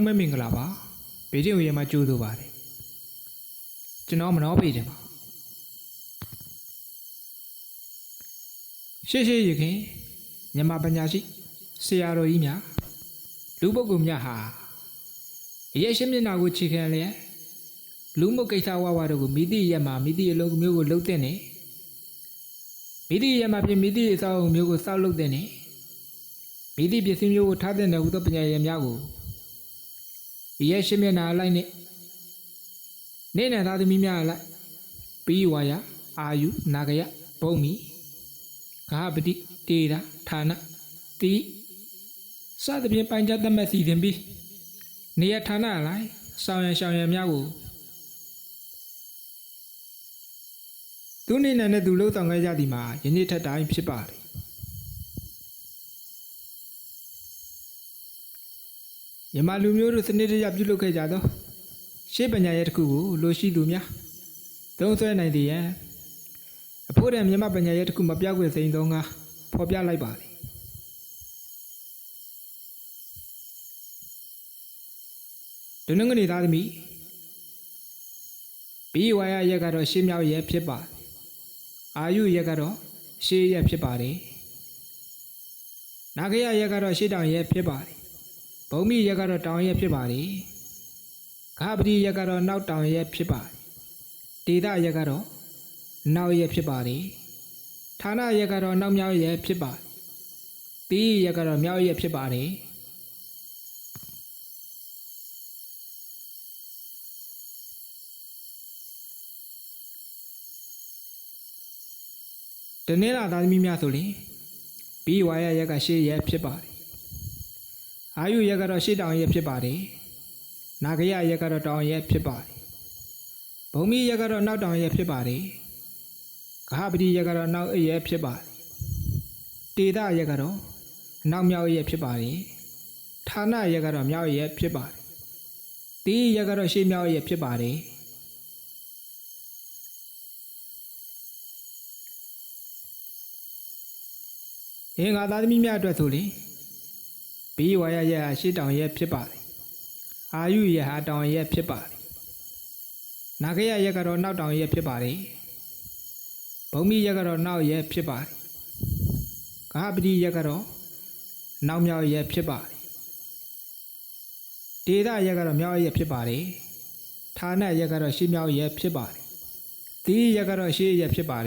လုံးပဲမင်္ဂလာပါဘေးတင်ဝေးမှာကြိုးဆိုပါတယ်ကျွန်တော်မနောပေတယ်ပါရှေ့ရှေ့ရခင်မြန်မာပညာရှိဆရာတော်ကြီးများလူပုဂ္ဂိုလ်များဟာရဲ့ရှင်းမျက်နှာကိုခြေခံလျက်လူမှုကိစ္စဝါဝါတို့ကိုမိတိရက်မှာမိတိအလုံးမျိုးကိုလှုပ်တဲ့နေမိတိရက်မှာပြင်မိတိအစောအုံမျိုးကိုစောက်လှုပ်တဲ့နေမိတိပစ္စည်းမျိုးကိုထားတဲ့နေဟူသောပညာရည်များကို ရဲ့ရှင်းမျက်နှာအလိုက်နဲ့နေနဲ့သားသမီးများအလိုက်ပြီးဝါယအာယုနာဂယဘုံမီဂါပတိတေတာဌာနတိစသဖြင့်ပိုင်ကြသတ်မှတ်စီတင်ပြီးနေရဌာနအလိုက်ဆောင်ရန်ရှောင်ရန်များကိုသူနေနဲ့သူလို့ဆောင်ခဲ့ကြသည်မှာယနေ့ထက်တိုင်းဖြစ်ပါတယ် မြန်မာလူမျိုးတို့စနစ်တကျပြုလုပ်ခဲ့ကြသောရှေးပညာရဲ့တစ်ခုကိုလိုရှိသူများသုံးဆွဲနိုင်သည်ယံအဖို့တဲ့မြန်မာပညာရဲ့တစ်ခုမပြောက်ွယ်စိန်သုံးကားဖော်ပြလိုက်ပါသည်ဒုနငနေသားသမီးပြီးဝါရရက်ကတော့ရှေးမြောက်ရက်ဖြစ်ပါအာယုရက်ကတော့ရှေးရက်ဖြစ်ပါတယ်နာဂရရက်ကတော့ရှေးတောင်ရက်ဖြစ်ပါတယ် ဘုံမိရက်ကတော့တောင်ရက်ဖြစ်ပါတယ်ခါပတိရက်ကတော့နောက်တောင်ရက်ဖြစ်ပါတယ်ဒေသရက်ကတော့နောက်ရက်ဖြစ်ပါတယ်ဌာနရက်ကတော့နောက်မြောက်ရက်ဖြစ်ပါတယ်တီးရက်ကတော့မြောက်ရက်ဖြစ်ပါတယ်တနေ့လာသားသမီးများဆိုရင်ပြီးဝါရရက်ကရှေ့ရက်ဖြစ်ပါတယ် အာယုရက်ကတော့ရှေ့တောင်ရက်ဖြစ်ပါတယ်နာဂရရက်ကတော့တောင်ရက်ဖြစ်ပါတယ်ဘုံမီရက်ကတော့နောက်တောင်ရက်ဖြစ်ပါတယ်ဂဟပတိရက်ကတော့နောက်အရက်ဖြစ်ပါတယ်တေဒရက်ကတော့နောက်မြောက်ရက်ဖြစ်ပါတယ်ဌာနရက်ကတော့မြောက်ရက်ဖြစ်ပါတယ်တီးရက်ကတော့ရှေ့မြောက်ရက်ဖြစ်ပါတယ်အင်္ဂါသားသမီးများအတွက်ဆိုရင် ဘီဝါရရက်ဟာရှေ့တောင်ရက်ဖြစ်ပါတယ်အာယုရက်ဟာတောင်ရက်ဖြစ်ပါတယ်နာဂရရက်ကတော့နောက်တောင်ရက်ဖြစ်ပါတယ်ဘုံမိရက်ကတော့နောက်ရက်ဖြစ်ပါတယ်ဂဟပတိရက်ကတော့နောက်မြောက်ရက်ဖြစ်ပါတယ်ဒေသရက်ကတော့မြောက်ရက်ဖြစ်ပါတယ်ဌာနရက်ကတော့ရှေ့မြောက်ရက်ဖြစ်ပါတယ်သီးရက်ကတော့ရှေ့ရက်ဖြစ်ပါ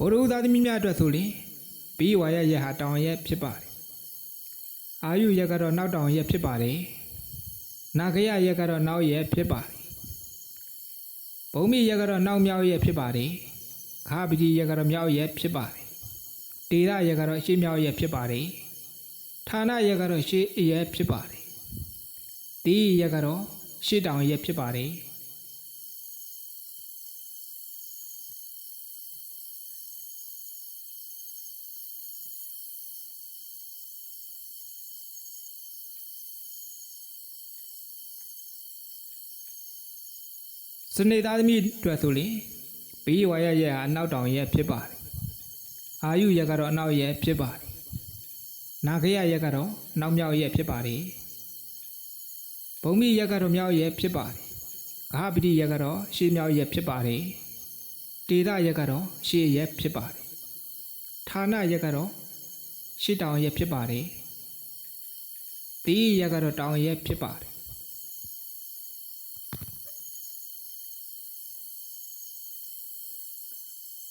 တယ်ဘုရုသားသမီးများအတွက်ဆိုရင်ဘီဝါရရက်ဟာတောင်ရက်ဖြစ်ပါတယ်အာယုရက်ကတော့နောက်တောင်ရက်ဖြစ်ပါတယ်နာဂရရက်ကတော့နောက်ရက်ဖြစ်ပါတယ်ဘုံမိရက်ကတော့နောက်မြောက်ရက်ဖြစ်ပါတယ်ခါပတိရက်ကတော့မြောက်ရက်ဖြစ်ပါတယ်ဒေရရက်ကတော့ရှေ့မြောက်ရက်ဖြစ်ပါတယ်ဌာနရက်ကတော့ရှေ့အရက်ဖြစ်ပါတယ်တီးရက်ကတော့ရှေ့တောင်ရက်ဖြစ်ပါတယ် နေသားသမီးအတွက်ဆိုရင်ဘီဝါရရက်ဟာအနောက်တောင်ရက်ဖြစ်ပါတယ်အာယုရက်ကတော့အနောက်ရက်ဖြစ်ပါတယ်နာဂရရက်ကတော့နောက်မြောက်ရက်ဖြစ်ပါတယ်ဘုံမိရက်ကတော့မြောက်ရက်ဖြစ်ပါတယ်ဂဟပတိရက်ကတော့ရှေးမြောက်ရက်ဖြစ်ပါတယ်တေဒရက်ကတော့ရှေးရက်ဖြစ်ပါတယ်ဌာနရက်ကတော့ရှေးတောင်ရက်ဖြစ်ပါတယ်တီးရက်ကတော့တောင်ရက်ဖြစ်ပါတယ်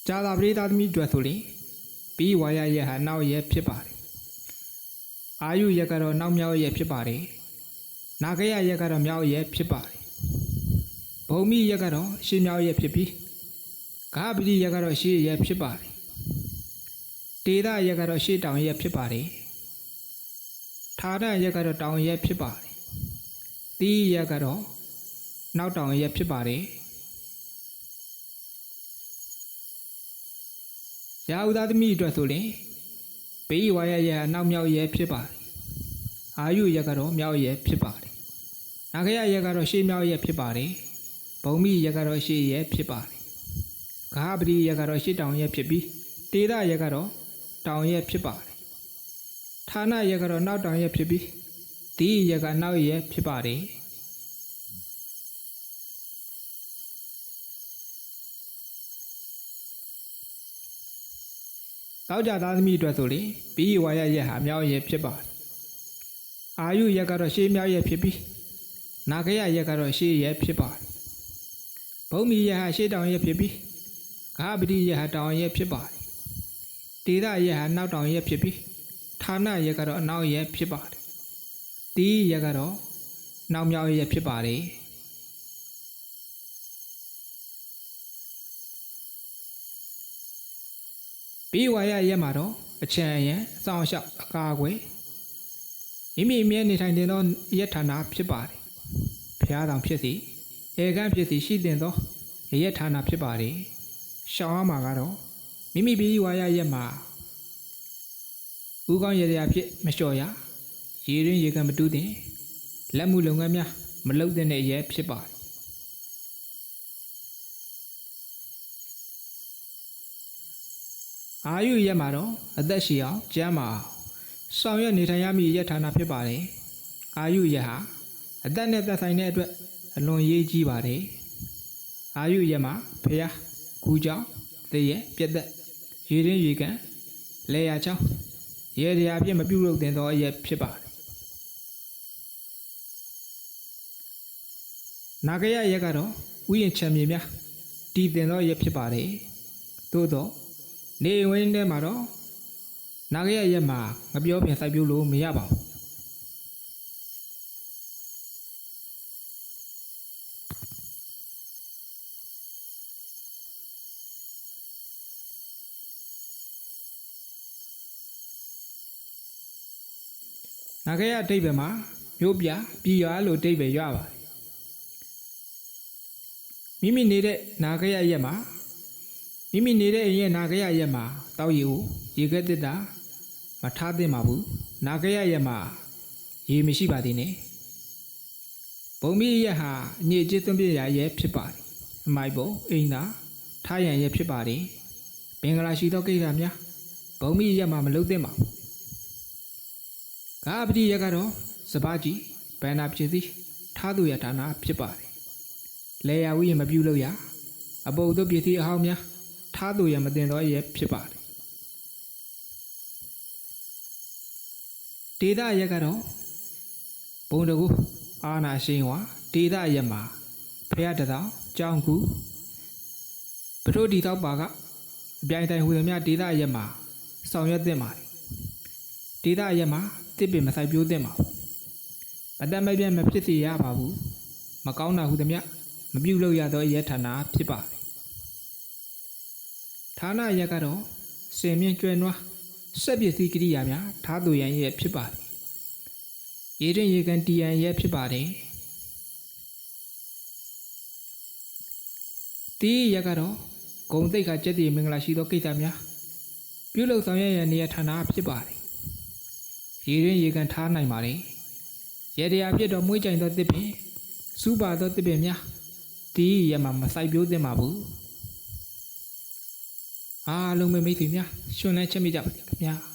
ဇာတာပရိသသမီးအတွက်ဆိုရင်ဘီဝါရရက်ဟာနောက်ရက်ဖြစ်ပါတယ်အာယုရက်ကတော့နောက်မြောက်ရက်ဖြစ်ပါတယ်နာဂရရက်ကတော့မြောက်ရက်ဖြစ်ပါတယ်ဘုံမိရက်ကတော့ရှေးမြောက်ရက်ဖြစ်ပြီးဂါပတိရက်ကတော့ရှေးရက်ဖြစ်ပါတယ်တေဒရက်ကတော့ရှေးတောင်ရက်ဖြစ်ပါတယ်ဌာနရက်ကတော့တောင်ရက်ဖြစ်ပါတယ်တီးရက်ကတော့နောက်တောင်ရက်ဖြစ်ပါတယ် ရာဟုသားသမီးအတွက်ဆိုရင်ဘေးဝါရရနောက်မြောက်ရဲဖြစ်ပါတယ်အာယုရက်ကတော့မြောက်ရဲဖြစ်ပါတယ်နာဂရရက်ကတော့ရှေးမြောက်ရဲဖြစ်ပါတယ်ဘုံမိရက်ကတော့ရှေးရဲဖြစ်ပါတယ်ဂါပတိရက်ကတော့ရှေးတောင်ရဲဖြစ်ပြီးဒေသရက်ကတော့တောင်ရက်ဖြစ်ပါတယ်ဌာနရက်ကတော့နောက်တောင်ရက်ဖြစ်ပြီးဒီရက်ကနောက်ရက်ဖြစ်ပါတယ် တောက်ကြသားသမီးအတွက်ဆိုလေပြီးဝါရရက်ဟာမြောက်ရက်ဖြစ်ပါတယ်အာယုရက်ကတော့ရှေးမြောက်ရက်ဖြစ်ပြီးနာဂရရက်ကတော့ရှေးရက်ဖြစ်ပါတယ်ဘုံမီရက်ဟာရှေးတောင်ရက်ဖြစ်ပြီးဂါပတိရက်ဟာတောင်ရက်ဖြစ်ပါတယ်ဒေသရက်ဟာနောက်တောင်ရက်ဖြစ်ပြီးဌာနရက်ကတော့အနောက်ရက်ဖြစ်ပါတယ်တီးရက်ကတော့နောက်မြောက်ရက်ဖြစ်ပါတယ် ပြီးဝါရရက်မှာတော့အချံရန်အဆောင်အရှောက်အကာအကွယ်မိမိအမြဲနေထိုင်တင်သောရက်ဌာနဖြစ်ပါတယ်ဖျားတောင်ဖြစ်စီဧကန့်ဖြစ်စီရှိတင်သောရက်ဌာနဖြစ်ပါတယ်ရှောင်းရမှာကတော့မိမိပြီးဝါရရက်မှာဦးကောင်းရရဖြစ်မလျှော့ရရေရင်းရေကန်မတူးတင်လက်မှုလုပ်ငန်းများမလုပ်တဲ့ရက်ဖြစ်ပါတယ် အာယုရက်မှာတော့အသက်ရှည်အောင်ကျမ်းမာအောင်ဆောင်ရွက်နေထိုင်ရမည့်ရက်ဌာနဖြစ်ပါတယ်အာယုရက်ဟာအသက်နဲ့သက်ဆိုင်တဲ့အတွက်အလွန်ရေးကြီးပါတယ်အာယုရက်မှာဖျားကူးကြောင်သေရက်ပြက်သက်ရေရင်းရေကန်လေယာချောင်းရေရရာဖြင့်မပြုတ်လို့တင်သောအရက်ဖြစ်ပါတယ်နာဂရရက်ကတော့ဥယျာဉ်ချမ်းမြေများတည်တင်သောရက်ဖြစ်ပါတယ်သို့တော့ နေဝင်းထဲမှာတော့နာဂရရက်မှာငပြောပြင်စိုက်ပြလို့မရပါဘူးနာဂရအတိတ်ပဲမှာမြို့ပြပြည်ရွာလို့အတိတ်ပဲရွာပါတယ်မိမိနေတဲ့နာဂရရက်မှာ မိမိနေတဲ့အရင်နာဂရရက်မှာတောက်ရီကိုရေခဲတစ်တာမထားသင့်ပါဘူးနာဂရရက်မှာရေမရှိပါသေးနဲ့ဘုံမီရက်ဟာအညစ်အကြေးသွင်းပြရရက်ဖြစ်ပါတယ်အမိုက်ပေါ်အိမ်သာထားရန်ရက်ဖြစ်ပါတယ်ဘင်္ဂလားရှိသောကိစ္စများဘုံမီရက်မှာမလုပ်သင့်ပါဘူးကာပတိရက်ကတော့စပါးကြီးဘန္နာဖြစ်သည်ထားသူရဌာနဖြစ်ပါတယ်လေယာဝိယမပြုလို့ရအပုပ်တို့ပြည်သည့်အဟောင်းများ ထားသူရမတင်တော့ရဲ့ဖြစ်ပါတယ်ဒေတာရက်ကတော့ဘုံတကူအာနာရှိန်ဝါဒေတာရက်မှာဖရတတော်ကြောင်းကူပထိုးဒီတော့ပါကအပြိုင်တိုင်ဟူရမြဒေတာရက်မှာဆောင်ရွက်သင့်ပါတယ်ဒေတာရက်မှာတစ်ပင်မဆိုင်ပြိုးသင့်ပါဘူးမတတ်မပြတ်မဖြစ်စေရပါဘူးမကောင်းတာဟုသည်မြမပြုတ်လို့ရသောရက်ဌာနဖြစ်ပါတယ် ဌာနရက်ကတော့စင်မြင့်ကျွဲနွားစက်ပစ္စည်းကိရိယာများထားသူရန်ရက်ဖြစ်ပါတယ်ရေတွင်ရေကန်တီယန်ရက်ဖြစ်ပါတယ်တီးရက်ကတော့ဂုံတိတ်ခါကျက်တည်မင်္ဂလာရှိသောကိစ္စများပြုလုပ်ဆောင်ရွက်ရန်နေရာဌာနဖြစ်ပါတယ်ရေတွင်ရေကန်ထားနိုင်ပါတယ်ရေတရားဖြစ်တော့မွေးကြိုင်သောတစ်ပင်စူပါသောတစ်ပင်များတီးရက်မှာမဆိုင်ပြိုးသင့်ပါဘူး အားလုံးပဲမိတ်ဆွေများရှင်လန်းချက်မိကြပါခင်ဗျာ